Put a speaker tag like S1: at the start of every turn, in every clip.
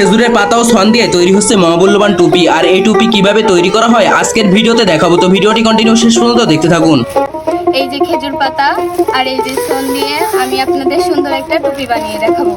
S1: খেজুরের পাতা ও সন দিয়ে তৈরি হচ্ছে মহামূল্যবান টুপি। আর এই টুপি কীভাবে তৈরি করা হয় আজকের ভিডিওতে দেখাবো। তো ভিডিওটি কন্টিনিউ শেষ পর্যন্ত দেখতে থাকুন।
S2: এই যে খেজুর পাতা আর এই যে সন দিয়ে আমি আপনাদের সুন্দর একটা টুপি বানিয়ে দেখাবো।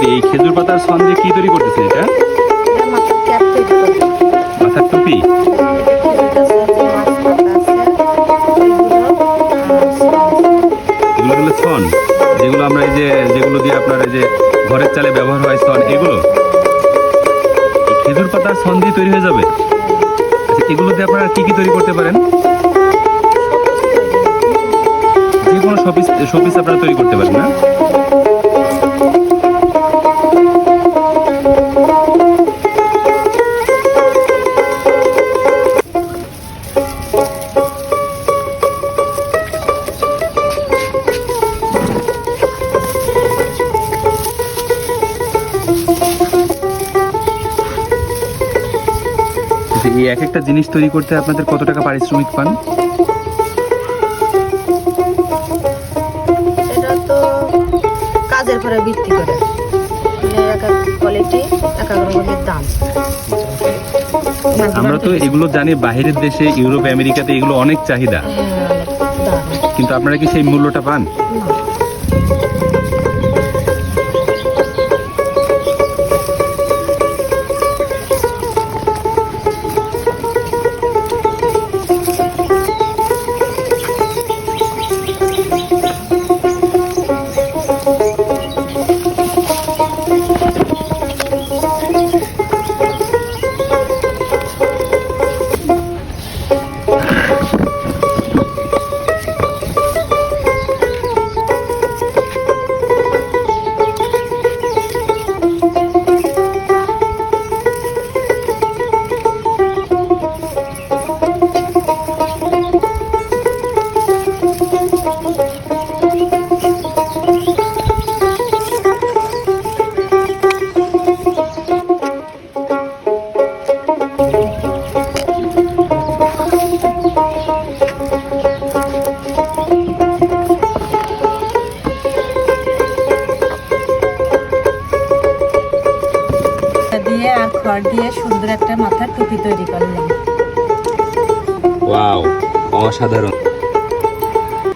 S3: বৌদি এই খেজুর পাতার সন্দেহ কি তৈরি করতেছে এটা
S4: করব
S3: মাথার টুপি যেগুলো আমরা এই যে, যেগুলো দিয়ে আপনার এই যে ঘরের চালে ব্যবহার হয় ছন, এগুলো? খেজুর পাতার ছন দিয়ে তৈরি হয়ে যাবে? আচ্ছা এগুলো দিয়ে আপনারা কি কি তৈরি করতে পারেন? যে কোনো শপিস শপিস আপনারা তৈরি করতে পারেন, না? আচ্ছা, এই এক একটা জিনিস তৈরি করতে আপনাদের কত টাকা পারিশ্রমিক পান?
S4: এটা তো কাজের পরে ভিত্তি করে। মানে এক এক কোয়ালিটি এক এক রকমের দাম।
S3: আমরা তো এগুলো জানি বাইরের দেশে ইউরোপ আমেরিকাতে এগুলো অনেক চাহিদা।
S4: হ্যাঁ,
S3: কিন্তু আপনারা কি সেই মূল্যটা পান?
S4: খড় দিয়ে সুন্দর একটা মাথার টুপি তৈরি করলেন।
S3: ওয়াও অসাধারণ।